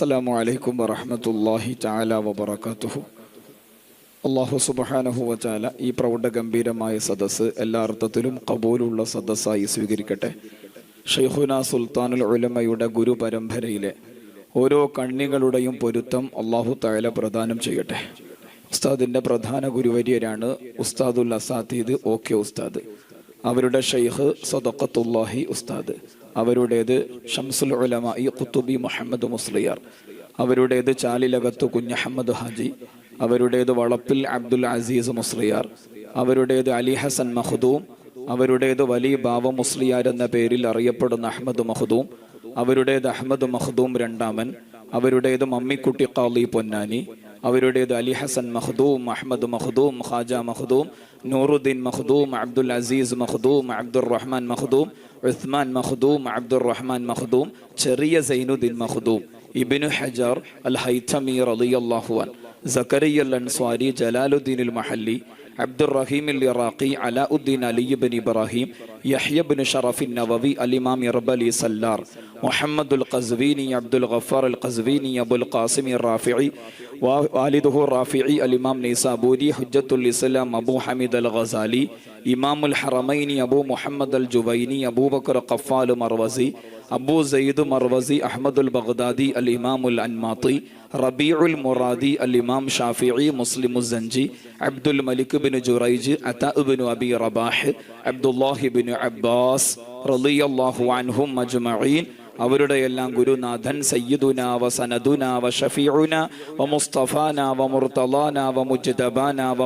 അസ്സലാമു അലൈക്കും വറഹമത്തല്ലാഹി ചാല വബറകാതുഹു. അള്ളാഹു സുബ്ഹാനഹു വതആല ഈ പ്രൗഢ ഗംഭീരമായ സദസ്സ് എല്ലാ അർത്ഥത്തിലും കബൂലുള്ള സദസ്സായി സ്വീകരിക്കട്ടെ. ഷെയ്ഹുന സുൽത്താനുൽ ഉലമയുടെ ഗുരു പരമ്പരയിലെ ഓരോ കണ്ണികളുടെയും പൊരുത്തം അള്ളാഹു തആല പ്രദാനം ചെയ്യട്ടെ. ഉസ്താദിന്റെ പ്രധാന ഗുരുവര്യരാണ് ഉസ്താദുൽ അസാത്തീദ് ഓ കെ ഉസ്താദ്. അവരുടെ ഷെയ്ഖ് സദക്കത്തുല്ലാഹി ഉസ്താദ്. അവരുടേത് ഷംസുൽ ഉലമ ഈ കുത്തുബി മുഹമ്മദ് മുസ്ലിയാർ. അവരുടേത് ചാലിലകത്ത് കുഞ്ഞഹമ്മദ് ഹാജി. അവരുടേത് വളപ്പിൽ അബ്ദുൽ അസീസ് മുസ്ലിയാർ. അവരുടേത് അലി ഹസൻ മഹദൂം. അവരുടേത് വലി ബാവ മുസ്ലിയാർ എന്ന പേരിൽ അറിയപ്പെടുന്ന അഹമ്മദ് മഹദൂം. അവരുടേത് അഹമ്മദ് മഹദൂം രണ്ടാമൻ. അവരുടേത് മമ്മിക്കുട്ടി കാളി പൊന്നാനി. അവരുടേത് അലി ഹസൻ മഖ്ദൂം അഹമ്മദ് മഖ്ദൂം ഖാജ മഖ്ദൂം നൂറുദ്ദീൻ മഖ്ദൂം അബ്ദുൽ അസീസ് മഖ്ദൂം അബ്ദുർ റഹ്മാൻ മഖ്ദൂം ഉസ്മാൻ മഖ്ദൂം അബ്ദുർ റഹ്മാൻ മഖ്ദൂം ചെറിയ സൈനുദ്ദീൻ മഖ്ദൂം ഇബ്നു ഹജർ അൽ ഹൈതമി റളിയല്ലാഹു അൻ Zakariya al Ansari Jalaluddin al Mahalli Abdur Rahim al Iraqi Alauddin Ali bin Ibrahim Yahya bin Sharaf Nawawi al نعم. محمد القزويني عبد الغفار القزويني أبو القاسم الرافعي والده الرافعي الإمام نيسابودي حجة الإسلام أبو حميد الغزالي إمام الحرمين أبو محمد الجويني أبو بكر قفال مروزي أبو زيد مروزي أحمد البغدادي الإمام الأنماطي ربيع المرادي الإمام شافعي مسلم الزنجي عبد الملك بن جريج عطاء بن أبي رباح عبد الله بن عباس رضي الله عنهم أجمعين അവരുടെ എല്ലാം ഗുരുനാഥൻ സയ്യിദുന വ സനദുന വ ഷഫീഉന വ മുസ്തഫാന വ മുർത്തലാന വ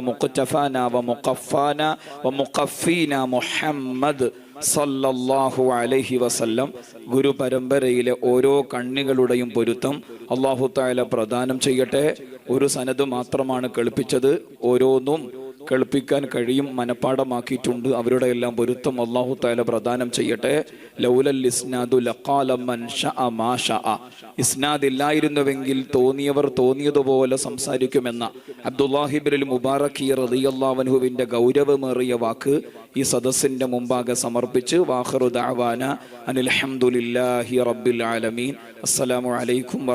മുഖഫാന വ മുഖഫീന മുഹമ്മദ് സല്ലല്ലാഹു അലൈഹി വസല്ലം. ഗുരു പരമ്പരയിലെ ഓരോ കണ്ണികളുടെയും പൊരുത്തം അള്ളാഹു താല പ്രദാനം ചെയ്യട്ടെ. ഒരു സനത് മാത്രമാണ് കേൾപ്പിച്ചത്. ഓരോന്നും കേൾപ്പിക്കാൻ കഴിയും മനപ്പാടമാക്കിയിട്ടുണ്ട് അവരുടെ എല്ലാം പൊരുത്തം അള്ളാഹു താല പ്രദാനം ചെയ്യട്ടെ. ലൗലൽ ഇസ്നാദു ഇസ്നാദ് ഇല്ലായിരുന്നുവെങ്കിൽ തോന്നിയവർ തോന്നിയതുപോലെ സംസാരിക്കുമെന്ന അബ്ദുല്ലാഹിബിൽ മുബാറക്കി റളിയല്ലാഹുവിന്റെ ഗൗരവമേറിയ വാക്ക് ഈ സദസ്സിന്റെ മുമ്പാകെ സമർപ്പിച്ച് വാഹറു ദഅവാന അനിൽ ഹംദുലില്ലാഹി റബ്ബിൽ ആലമീൻ. അസ്സലാമു അലൈക്കും